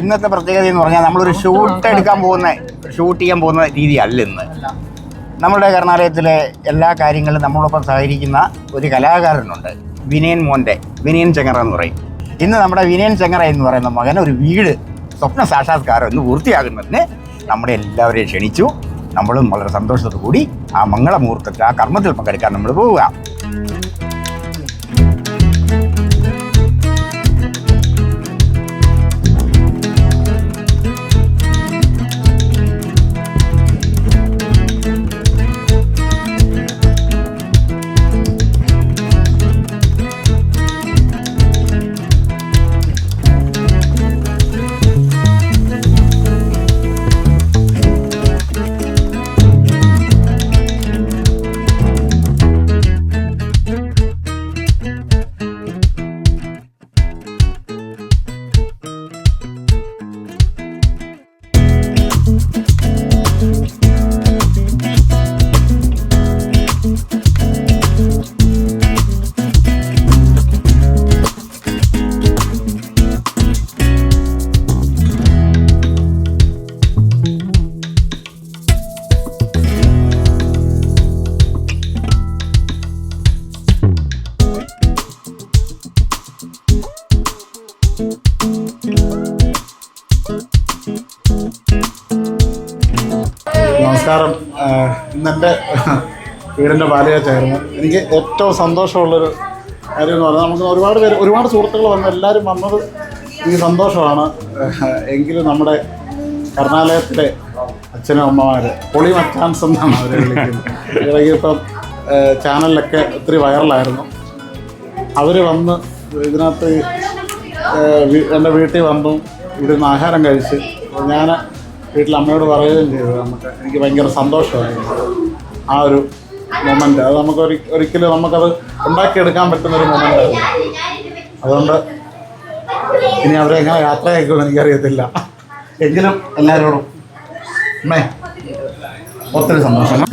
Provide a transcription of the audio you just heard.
ഇന്നത്തെ പ്രത്യേകത എന്ന് പറഞ്ഞാൽ നമ്മളൊരു ഷൂട്ട് എടുക്കാൻ പോകുന്ന ഷൂട്ട് ചെയ്യാൻ പോകുന്ന രീതിയല്ല ഇന്ന്. നമ്മുടെ കർണാലയത്തിലെ എല്ലാ കാര്യങ്ങളും നമ്മളൊപ്പം സഹകരിക്കുന്ന ഒരു കലാകാരനുണ്ട്. വിനയൻ മോന്റെ വിനയൻ ചെങ്ങറ എന്ന് പറയും. ഇന്ന് നമ്മുടെ വിനയൻ ചെങ്ങറ എന്ന് പറയുന്ന മകൻ ഒരു വീട് സ്വപ്ന സാക്ഷാത്കാരം ഇന്ന് പൂർത്തിയാകുന്നതിന് നമ്മുടെ എല്ലാവരെയും ക്ഷണിച്ചു. നമ്മളും വളരെ സന്തോഷത്തോടു കൂടി ആ മംഗളമുഹൂർത്തത്തിൽ ആ കർമ്മത്തിൽ പങ്കെടുക്കാൻ നമ്മൾ പോവുക. നമസ്കാരം. ഇന്നെന്റെ വീടിന്റെ പാലുകാച്ചായിരുന്നു എനിക്ക് ഏറ്റവും സന്തോഷമുള്ളൊരു കാര്യം എന്ന് പറഞ്ഞാൽ നമുക്ക് ഒരുപാട് പേര് ഒരുപാട് സുഹൃത്തുക്കൾ വന്നു എല്ലാവരും വന്നത് എനിക്ക് സന്തോഷമാണ്. എങ്കിലും നമ്മുടെ കർണാലയത്തിലെ അച്ഛനും അമ്മമാർ പൊളി മച്ചാൻസ് എന്നാണ് അവർ വിളിക്കുന്നത്. ഇപ്പം ചാനലിലൊക്കെ ഒത്തിരി വൈറലായിരുന്നു അവർ വന്ന് ഇതിനകത്ത് എന്റെ വീട്ടിൽ വന്നു ഇവിടുന്ന് ആഹാരം കഴിച്ച് ഞാൻ വീട്ടിൽ അമ്മയോട് പറയുകയും ചെയ്തു. നമുക്ക് എനിക്ക് ഭയങ്കര സന്തോഷമായിരുന്നു. ആ ഒരു മൊമെന്റ് അത് നമുക്ക് ഒരി ഒരിക്കലും നമുക്കത് ഉണ്ടാക്കിയെടുക്കാൻ പറ്റുന്ന ഒരു മൊമെന്റ് ആയിരുന്നു. അതുകൊണ്ട് ഇനി അവരെ എങ്ങനെ യാത്ര അയക്കുമെന്ന് എനിക്കറിയത്തില്ല. എങ്കിലും എല്ലാവരോടും അമ്മേ ഒത്തിരി സന്തോഷം.